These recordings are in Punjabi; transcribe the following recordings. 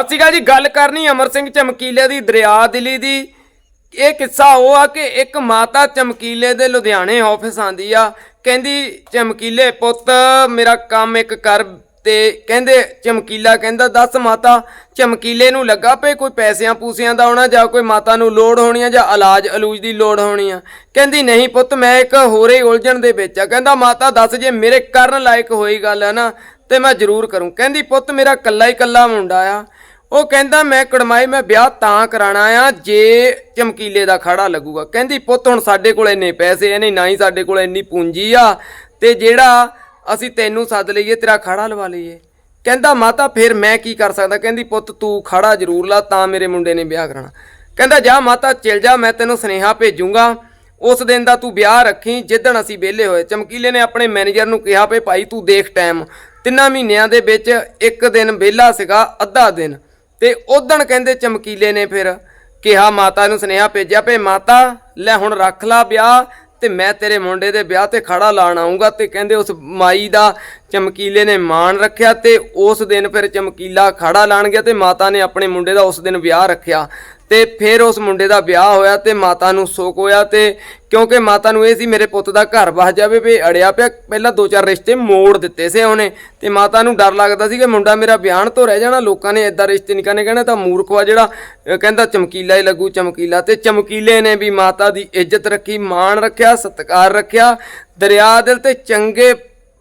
ਅਸੀਂ ਕਹਾ ਜੀ, ਗੱਲ ਕਰਨੀ ਅਮਰ ਸਿੰਘ ਚਮਕੀਲੇ ਦੀ, ਦਰਿਆ ਦਿਲੀ ਦੀ। ਇਹ ਕਿੱਸਾ ਉਹ ਆ ਕਿ ਇੱਕ ਮਾਤਾ ਚਮਕੀਲੇ ਦੇ ਲੁਧਿਆਣੇ ਆਫਿਸ ਆਂਦੀ ਆ। ਕਹਿੰਦੀ, ਚਮਕੀਲੇ ਪੁੱਤ, ਮੇਰਾ ਕੰਮ ਇੱਕ ਕਰ। ਤੇ ਕਹਿੰਦੇ, ਚਮਕੀਲਾ ਕਹਿੰਦਾ, ਦੱਸ ਮਾਤਾ, ਚਮਕੀਲੇ ਨੂੰ ਲੱਗਾ ਪਏ ਕੋਈ ਪੈਸਿਆਂ ਪੂਸਿਆਂ ਦਾ ਹੋਣਾ ਜਾਂ ਕੋਈ ਮਾਤਾ ਨੂੰ ਲੋੜ ਹੋਣੀ ਆ ਜਾਂ ਇਲਾਜ ਅਲੂਜ ਦੀ ਲੋੜ ਹੋਣੀ ਆ? ਕਹਿੰਦੀ, ਨਹੀਂ ਪੁੱਤ, ਮੈਂ ਇੱਕ ਹੋਰੇ ਉਲਝਣ ਦੇ ਵਿੱਚ ਆ। ਕਹਿੰਦਾ, ਮਾਤਾ, ਦੱਸ ਜੇ ਮੇਰੇ ਕਰਨ ਲਾਇਕ ਹੋਈ ਗੱਲ ਹੈ ਨਾ, ਤੇ ਮੈਂ ਜ਼ਰੂਰ ਕਰੂੰ। ਕਹਿੰਦੀ, ਪੁੱਤ, ਮੇਰਾ ਕੱਲਾ ਹੀ ਕੱਲਾ ਮੁੰਡਾ ਆ। ਉਹ ਕਹਿੰਦਾ, ਮੈਂ ਕੜਮਾਈ, ਮੈਂ ਵਿਆਹ ਤਾਂ ਕਰਾਣਾ ਆ, ਜੇ ਚਮਕੀਲੇ ਦਾ ਖੜਾ ਲੱਗੂਗਾ। ਕਹਿੰਦੀ, ਪੁੱਤ, ਹੁਣ ਸਾਡੇ ਕੋਲ ਇੰਨੇ ਪੈਸੇ ਨਹੀਂ, ਨਾ ਹੀ ਸਾਡੇ ਕੋਲ ਇੰਨੀ ਪੂੰਜੀ ਆ, ਤੇ ਜਿਹੜਾ ਅਸੀਂ ਤੈਨੂੰ ਸੱਦ ਲਈਏ, ਤੇਰਾ ਖੜਾ ਲਵਾ ਲਈਏ। ਕਹਿੰਦਾ, ਮਾਤਾ, ਫਿਰ ਮੈਂ ਕੀ ਕਰ ਸਕਦਾ? ਕਹਿੰਦੀ, ਪੁੱਤ, ਤੂੰ ਖੜਾ ਜ਼ਰੂਰ ਲਾ, ਤਾਂ ਮੇਰੇ ਮੁੰਡੇ ਨੇ ਵਿਆਹ ਕਰਾਣਾ ਕਹਿੰਦਾ, ਜਾ ਮਾਤਾ, ਚਲ ਜਾ, ਮੈਂ ਤੈਨੂੰ ਸੁਨੇਹਾ ਭੇਜੂੰਗਾ। ਉਸ ਦਿਨ ਦਾ ਤੂੰ ਵਿਆਹ ਰੱਖੀ, ਜਿੱਦਣ ਅਸੀਂ ਵਿਹਲੇ ਹੋਏ, ਚਮਕੀਲੇ ਨੇ ਆਪਣੇ ਮੈਨੇਜਰ ਨੂੰ ਕਿਹਾ ਭਈ ਭਾਈ, ਤੂੰ ਦੇਖ ਟਾਈਮ। ਤਿੰਨਾਂ ਮਹੀਨਿਆਂ ਦੇ ਵਿੱਚ ਇੱਕ ਦਿਨ ਵਿਹਲਾ ਸੀਗਾ, ਅੱਧਾ ਦਿਨ। ਤੇ ਉਦਣ ਕਹਿੰਦੇ ਚਮਕੀਲੇ ਨੇ ਫਿਰ, ਕਿਹਾ, ਮਾਤਾ ਨੂੰ ਸੁਨੇਹਾ ਭੇਜਿਆ, ਭਈ ਮਾਤਾ, ਲੈ ਹੁਣ ਰੱਖ ਲਾ ਵਿਆਹ ਤੇ ਮੈਂ ਤੇਰੇ ਮੁੰਡੇ ਦੇ ਵਿਆਹ ਤੇ ਖੜਾ ਲਾਣ ਆਉਂਗਾ ਤੇ ਕਹਿੰਦੇ ਉਸ ਮਾਈ ਦਾ ਚਮਕੀਲੇ ਨੇ ਮਾਣ ਰੱਖਿਆ ਤੇ ਉਸ ਦਿਨ ਫਿਰ ਚਮਕੀਲਾ ਖੜਾ ਲਾਣ ਗਿਆ ਤੇ ਮਾਤਾ ਨੇ ਆਪਣੇ ਮੁੰਡੇ ਦਾ ਉਸ ਦਿਨ ਵਿਆਹ ਰੱਖਿਆ। ਤੇ ਫਿਰ ਉਸ ਮੁੰਡੇ ਦਾ ਵਿਆਹ ਹੋਇਆ ਤੇ ਮਾਤਾ ਨੂੰ ਸੁੱਖ ਹੋਇਆ ਤੇ ਕਿਉਂਕਿ ਮਾਤਾ ਨੂੰ ਇਹ ਸੀ ਮੇਰੇ ਪੁੱਤ ਦਾ ਘਰ ਵਸ ਜਾਵੇ ਵੀ ਅੜਿਆ ਪਿਆ, ਪਹਿਲਾਂ ਦੋ ਚਾਰ ਰਿਸ਼ਤੇ ਮੋੜ ਦਿੱਤੇ ਸੀ ਉਹਨੇ ਤੇ ਮਾਤਾ ਨੂੰ ਡਰ ਲੱਗਦਾ ਸੀ ਕਿ ਮੁੰਡਾ ਮੇਰਾ ਵਿਆਹਣ ਤੋਂ ਰਹਿ ਜਾਣਾ, ਲੋਕਾਂ ਨੇ ਇਦਾਂ ਰਿਸ਼ਤੇ ਨਹੀਂ ਕਰਨੇ ਕਹਿਣਾ ਤਾਂ ਮੂਰਖ ਵਾ ਜਿਹੜਾ ਕਹਿੰਦਾ ਚਮਕੀਲਾ ਹੀ ਲੱਗੂ, ਚਮਕੀਲਾ ਤੇ ਚਮਕੀਲੇ ਨੇ ਵੀ ਮਾਤਾ ਦੀ ਇੱਜ਼ਤ ਰੱਖੀ, ਮਾਣ ਰੱਖਿਆ, ਸਤਿਕਾਰ ਰੱਖਿਆ, ਦਰਿਆ ਦਿਲ ਤੇ ਚੰਗੇ,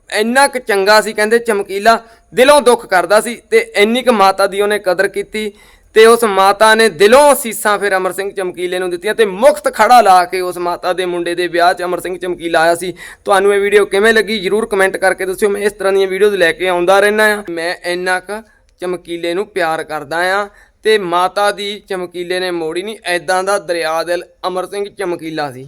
ਇੰਨਾ ਕੁ ਚੰਗਾ ਸੀ, ਕਹਿੰਦੇ ਚਮਕੀਲਾ ਦਿਲੋਂ ਦੁੱਖ ਕਰਦਾ ਸੀ ਤੇ ਇੰਨੀ ਕੁ ਮਾਤਾ ਦੀ ਉਹਨੇ ਕਦਰ ਕੀਤੀ ਤੇ ਉਸ ਮਾਤਾ ਨੇ ਦਿਲੋਂ ਅਸੀਸਾਂ ਫਿਰ ਅਮਰ ਸਿੰਘ ਚਮਕੀਲੇ ਨੂੰ ਦਿੱਤੀਆਂ ਤੇ ਮੁਕਤ ਖੜਾ ਲਾ ਕੇ ਉਸ ਮਾਤਾ ਦੇ ਮੁੰਡੇ ਦੇ ਵਿਆਹ 'ਚ ਅਮਰ ਸਿੰਘ ਚਮਕੀਲਾ ਆਇਆ ਸੀ। ਤੁਹਾਨੂੰ ਇਹ ਵੀਡੀਓ ਕਿਵੇਂ ਲੱਗੀ ਜਰੂਰ ਕਮੈਂਟ ਕਰਕੇ ਦੱਸਿਓ। ਮੈਂ ਇਸ ਤਰ੍ਹਾਂ ਦੀਆਂ ਵੀਡੀਓਜ਼ ਲੈ ਕੇ ਆਉਂਦਾ ਰਹਿਣਾ ਆ ਮੈਂ ਇੰਨਾ ਕੁ ਚਮਕੀਲੇ ਨੂੰ ਪਿਆਰ ਕਰਦਾ ਆ ਤੇ ਮਾਤਾ ਦੀ ਚਮਕੀਲੇ ਨੇ ਮੋੜੀ ਨਹੀਂ ਐਦਾਂ ਦਾ ਦਰਿਆ ਦਿਲ ਅਮਰ ਸਿੰਘ ਚਮਕੀਲਾ ਸੀ।